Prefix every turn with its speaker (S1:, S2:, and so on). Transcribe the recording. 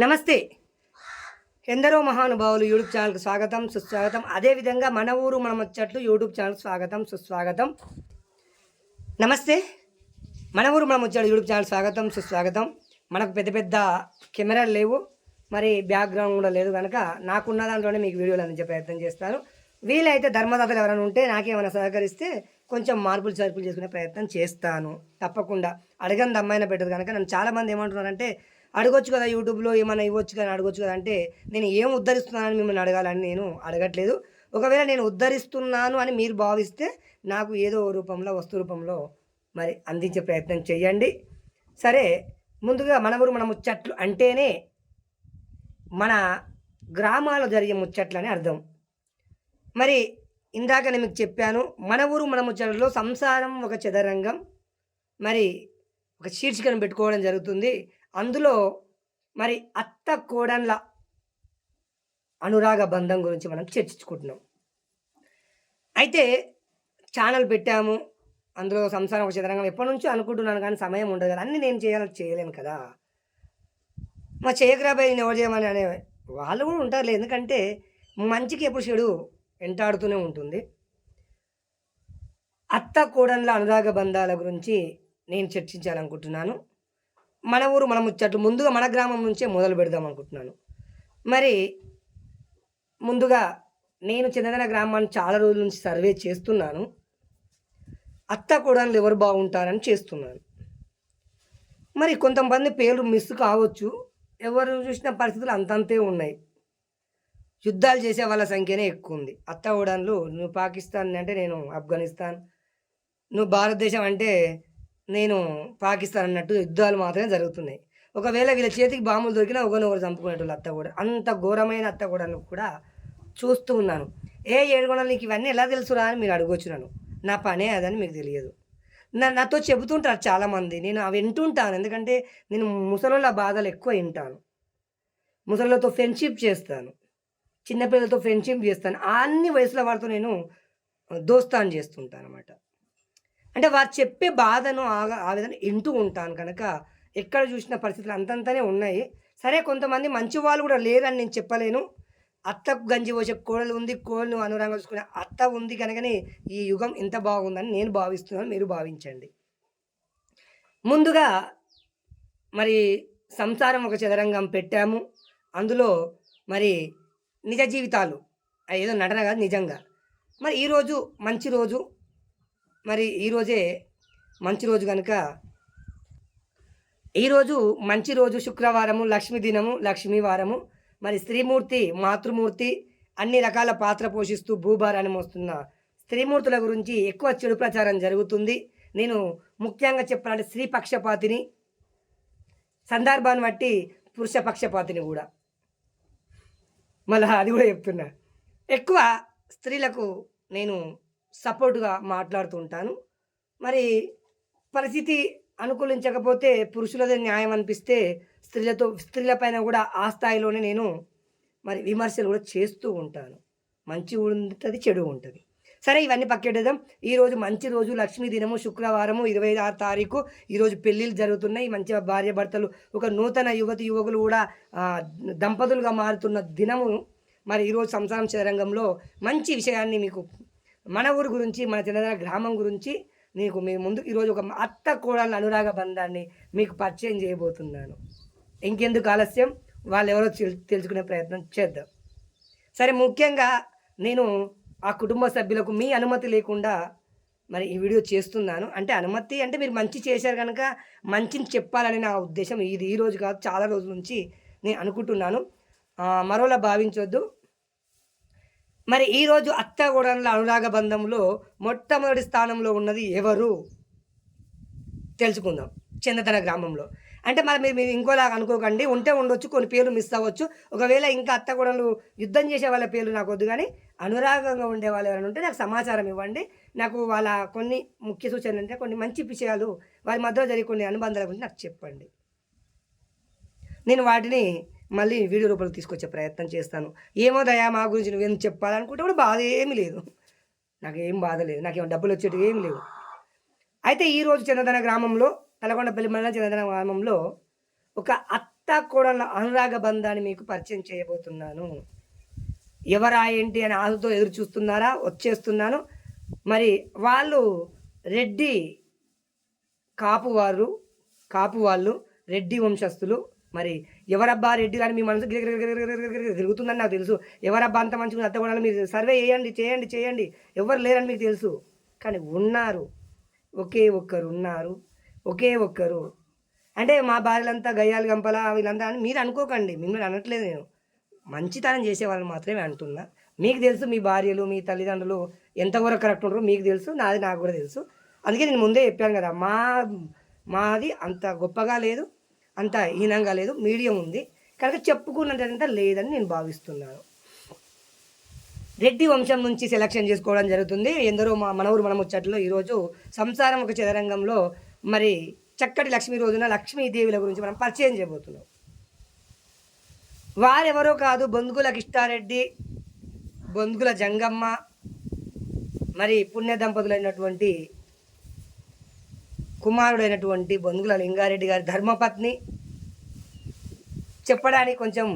S1: నమస్తే. ఎందరో మహానుభావులు యూట్యూబ్ ఛానల్కి స్వాగతం సుస్వాగతం. అదేవిధంగా మన ఊరు మనం వచ్చేట్లు యూట్యూబ్ ఛానల్ స్వాగతం సుస్వాగతం. నమస్తే. మన ఊరు మనం వచ్చాడు యూట్యూబ్ ఛానల్ స్వాగతం సుస్వాగతం. మనకు పెద్ద పెద్ద కెమెరాలు లేవు. మరి బ్యాక్గ్రౌండ్ కూడా లేదు కనుక నాకున్న దాంట్లోనే మీకు వీడియోలు అందించే ప్రయత్నం చేస్తాను. వీలైతే ధర్మదాతలు ఎవరైనా ఉంటే నాకేమైనా సహకరిస్తే కొంచెం మార్పులు చేర్పులు చేసుకునే ప్రయత్నం చేస్తాను. తప్పకుండా. అడగంది అమ్మాయిన పెట్టదు కనుక నన్ను చాలామంది ఏమంటున్నారంటే అడగొచ్చు కదా యూట్యూబ్లో ఏమైనా ఇవ్వచ్చు కదా అడగొచ్చు కదా అంటే నేను ఏం ఉద్ధరిస్తున్నానని మిమ్మల్ని అడగాలని నేను అడగట్లేదు. ఒకవేళ నేను ఉద్ధరిస్తున్నాను అని మీరు భావిస్తే నాకు ఏదో రూపంలో వస్తు రూపంలో మరి అందించే ప్రయత్నం చేయండి సరే ముందుగా మన ఊరు మన ముచ్చట్లు అంటేనే మన గ్రామాల్లో జరిగే ముచ్చట్లు అని అర్థం. మరి ఇందాక నేను మీకు చెప్పాను మన ఊరు మన ముచ్చట్లో సంసారం ఒక చదరంగం. మరి ఒక శీర్షికను పెట్టుకోవడం జరుగుతుంది. అందులో మరి అత్త కోడన్ల అనురాగ బంధం గురించి మనం చర్చించుకుంటున్నాం. అయితే ఛానల్ పెట్టాము అందులో సంసారం ఒక చదరంగం ఎప్పటి నుంచో అనుకుంటున్నాను కానీ సమయం ఉండదు కదా అన్నీ నేను చేయాలని చేయలేను కదా. మా చేయకరాబాయి నేను ఎవరు చేయమని అనే వాళ్ళు కూడా ఉంటారులే ఎందుకంటే మంచికి ఎప్పుడు చెడు వెంటాడుతూనే ఉంటుంది. అత్త కోడన్ల అనురాగ బంధాల గురించి నేను చర్చించాలనుకుంటున్నాను. మన ఊరు మన ముచ్చట్లు ముందుగా మన గ్రామం నుంచే మొదలు పెడదాం అనుకుంటున్నాను. మరి ముందుగా నేను చెందిన గ్రామాన్ని చాలా రోజుల నుంచి సర్వే చేస్తున్నాను. అత్త కోడన్లు ఎవరు బాగుంటారని చేస్తున్నాను. మరి కొంతమంది పేర్లు మిస్ కావచ్చు. ఎవరు చూసిన పరిస్థితులు అంతంతే ఉన్నాయి. యుద్ధాలు చేసే వాళ్ళ సంఖ్యనే ఎక్కువ ఉంది. అత్త ఓడన్లు నువ్వు పాకిస్తాన్ అంటే నేను ఆఫ్ఘనిస్తాన్ నువ్వు భారతదేశం అంటే నేను పాకిస్తాన్ అన్నట్టు యుద్ధాలు మాత్రమే జరుగుతున్నాయి. ఒకవేళ వీళ్ళ చేతికి బాంబులు దొరికినా ఒకరినొకరు చంపుకునేటోళ్ళు అత్త కూడా అంత ఘోరమైన అత్త కూడా కూడా చూస్తూ ఉన్నాను. ఏ ఏడుగొండలు నీకు ఇవన్నీ ఎలా తెలుసురా అని మీరు అడగొచ్చు నన్ను నా పనే అదని మీకు తెలియదు. నా నాతో చెబుతుంటారు చాలామంది నేను అవి వింటుంటాను ఎందుకంటే నేను ముసలోళ్ళ బాధలు ఎక్కువ వింటాను. ముసలితో ఫ్రెండ్షిప్ చేస్తాను చిన్నపిల్లలతో ఫ్రెండ్షిప్ చేస్తాను అన్ని వయసుల వారితో నేను దోస్తాను చేస్తుంటాను అనమాట అంటే వారు చెప్పే బాధను ఆ విధంగా వింటూ ఉంటాను కనుక ఎక్కడ చూసిన పరిస్థితులు అంతంతనే ఉన్నాయి. సరే కొంతమంది మంచి వాళ్ళు కూడా లేరని నేను చెప్పలేను. అత్తకు గంజి పోసే కోడలు ఉంది కోడలు అనురాగం చూసుకునే అత్త ఉంది కనుకనే ఈ యుగం ఇంత బాగుందని నేను భావిస్తున్నాను మీరు భావించండి. ముందుగా మరి సంసారం ఒక చదరంగం పెట్టాము. అందులో మరి నిజ జీవితాలు ఏదో నటన కాదు నిజంగా. మరి ఈరోజు మంచి రోజు మరి ఈరోజే మంచి రోజు కనుక ఈరోజు మంచి రోజు శుక్రవారము లక్ష్మీ దినము లక్ష్మీ వారము. మరి స్త్రీమూర్తి మాతృమూర్తి అన్ని రకాల పాత్ర పోషిస్తూ భూభారాన్ని మోస్తున్న స్త్రీమూర్తుల గురించి ఎక్కువ చెడు ప్రచారం జరుగుతుంది. నేను ముఖ్యంగా చెప్పాలంటే స్త్రీ పక్షపాతిని సందర్భాన్ని బట్టి పురుష పక్షపాతిని కూడా. మళ్ళీ అది కూడా చెప్తున్నా. ఎక్కువ స్త్రీలకు నేను సపోర్ట్గా మాట్లాడుతూ ఉంటాను మరి పరిస్థితి అనుకూలించకపోతే పురుషులదే న్యాయం అనిపిస్తే స్త్రీలతో స్త్రీలపైన కూడా ఆ స్థాయిలోనే నేను మరి విమర్శలు కూడా చేస్తూ ఉంటాను. మంచి ఉంటుంది చెడు ఉంటుంది. సరే ఇవన్నీ పక్కెట్టేద్దాం ఈరోజు మంచి రోజు లక్ష్మీ దినము శుక్రవారము ఇరవై ఆరు తారీఖు ఈరోజు పెళ్ళిళ్ళు జరుగుతున్నాయి. మంచిగా భార్య భర్తలు ఒక నూతన యువతి యువకులు కూడా దంపతులుగా మారుతున్న దినము. మరి ఈరోజు సంసారం చదరంగంలో మంచి విషయాన్ని మీకు మన ఊరు గురించి మన చిన్నదన గ్రామం గురించి నీకు మీ ముందు ఈరోజు ఒక అత్త కోడళ్ళ అనురాగ బంధాన్ని మీకు పరిచయం చేయబోతున్నాను. ఇంకెందుకు ఆలస్యం? వాళ్ళు ఎవరో తెల్- తెలుసుకునే ప్రయత్నం చేద్దాం. సరే ముఖ్యంగా నేను ఆ కుటుంబ సభ్యులకు మీ అనుమతి లేకుండా మరి ఈ వీడియో చేస్తున్నాను. అంటే అనుమతి అంటే మీరు మంచి చేశారు కనుక మంచిని చెప్పాలని నా ఉద్దేశం ఇది. ఈరోజు కాదు చాలా రోజుల నుంచి నేను అనుకుంటున్నాను. మరోలా భావించొద్దు. మరి ఈరోజు అత్త అనురాగ బంధంలో మొట్టమొదటి స్థానంలో ఉన్నది ఎవరు? తెలుసుకుందాం. చందతన గ్రామంలో. అంటే మరి మీరు మీరు ఇంకోలాగా అనుకోకండి. ఉంటే ఉండొచ్చు కొన్ని పేర్లు మిస్ అవ్వచ్చు. ఒకవేళ ఇంకా అత్తగూడలు యుద్ధం చేసే వాళ్ళ పేర్లు నాకు వద్దు కానీ అనురాగంగా ఉండే వాళ్ళు ఎవరైనా ఉంటే నాకు సమాచారం ఇవ్వండి. నాకు వాళ్ళ కొన్ని ముఖ్య సూచనలు అంటే కొన్ని మంచి విషయాలు వారి మధ్యలో జరిగే కొన్ని అనుబంధాల గురించి నాకు చెప్పండి. నేను వాటిని మళ్ళీ వీడియో రూపంలో తీసుకొచ్చే ప్రయత్నం చేస్తాను. ఏమో దయా మా గురించి నువ్వేం చెప్పాలనుకుంటే కూడా బాధ ఏమీ లేదు. నాకు ఏం బాధ లేదు. నాకేమో డబ్బులు వచ్చేటివి ఏం లేవు. అయితే ఈరోజు చిన్నదన గ్రామంలో తలకొండపల్లి మండలం చిన్నదన గ్రామంలో ఒక అత్త అత్త కోడళ్ళ అనురాగ బంధాన్ని మీకు పరిచయం చేయబోతున్నాను. ఎవరా ఏంటి అని ఆశతో ఎదురు చూస్తున్నారా? వచ్చేస్తున్నాను. మరి వాళ్ళు రెడ్డి కాపు వారు కాపు వాళ్ళు రెడ్డి వంశస్థులు మరి ఎవరబ్బా రెడ్డి అని మీ మనసు తిరుగుతుందని నాకు తెలుసు. ఎవరబ్బా అంత మంచిగా అత్త కూడా మీరు సర్వే చేయండి చేయండి చేయండి. ఎవరు లేరని మీకు తెలుసు. కానీ ఉన్నారు. ఒకే ఒక్కరు ఉన్నారు. ఒకే ఒక్కరు. అంటే మా భార్యలంతా గయ్యాలు గంపల వీళ్ళంతా అని మీరు అనుకోకండి. మిమ్మల్ని అనట్లేదు నేను. మంచితనం చేసే వాళ్ళని మాత్రమే అంటున్నా. మీకు తెలుసు మీ భార్యలు మీ తల్లిదండ్రులు ఎంతవరకు కరెక్ట్ ఉంటారో మీకు తెలుసు. నాది నాకు కూడా తెలుసు. అందుకే నేను ముందే చెప్పాను కదా మా మాది అంత గొప్పగా లేదు. అంత హీనంగా లేదు మీడియం ఉంది. కనుక చెప్పుకున్నంత లేదని నేను భావిస్తున్నాను. రెడ్డి వంశం నుంచి సెలక్షన్ చేసుకోవడం జరుగుతుంది. ఎందరో మా మనవరు మన ముచ్చట్లో ఈరోజు సంసారం ఒక చదరంగంలో మరి చక్కటి లక్ష్మీ రోజున లక్ష్మీదేవుల గురించి మనం పరిచయం చేయబోతున్నాం. వారెవరో కాదు బొందుగుల కిష్టారెడ్డి బొందుగుల జంగమ్మ మరి పుణ్య దంపతులైనటువంటి కుమారుడైనటువంటి బొందుగుల లింగారెడ్డి గారి ధర్మపత్ని. చెప్పడానికి కొంచెం